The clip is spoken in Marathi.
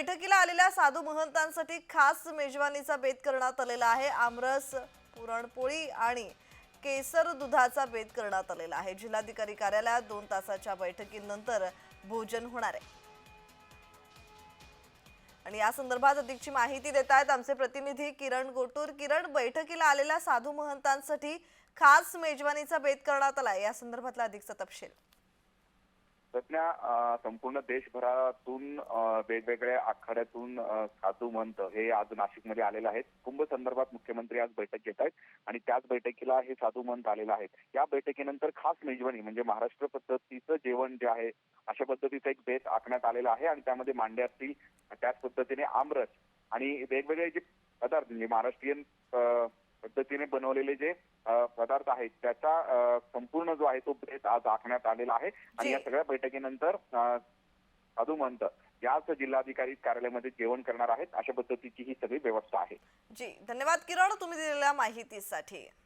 बैठकीला आलेल्या साधू महंतांसाठी खास मेजवानीचा बेत करण्यात आलेला आहे. आमरस पुरणपोळी आणि केसर दुधाचा बेत करण्यात आलेला आहे. जिल्हाधिकारी कार्यालयात दोन तासाच्या बैठकीनंतर भोजन होणार आहे. आणि या संदर्भात अधिकची माहिती देत आहेत आमचे प्रतिनिधी किरण गोटूर. किरण बैठकीला आलेल्या साधू महंतांसाठी खास मेजवानीचा बेत करण्यात आला या संदर्भातला अधिकचा तपशील. सध्या संपूर्ण देशभरातून वेगवेगळ्या आखाड्यातून साधू मंत हे आज नाशिकमध्ये आलेले आहेत. कुंभ संदर्भात मुख्यमंत्री आज बैठक घेत आहेत आणि त्याच बैठकीला हे साधू मंत आलेले आहेत. या बैठकीनंतर खास मेजवानी म्हणजे महाराष्ट्र पद्धतीचं जेवण जे आहे अशा पद्धतीचा एक बेत आखण्यात आलेला आहे आणि त्यामध्ये मांडे असतील त्याच पद्धतीने आमरस आणि वेगवेगळे जे पदार्थ म्हणजे महाराष्ट्रीयन बनवलेले जे पदार्थ आहेत त्याचा संपूर्ण जो आहे तो बेत आज आखण्यात आलेला आहे. आणि. या सगळ्या बैठकीनंतर साधू मंत याच जिल्हाधिकारी कार्यालयामध्ये जेवण करणार आहेत. अशा पद्धतीची ही सगळी व्यवस्था आहे. जी. धन्यवाद किरण तुम्ही दिलेल्या माहितीसाठी.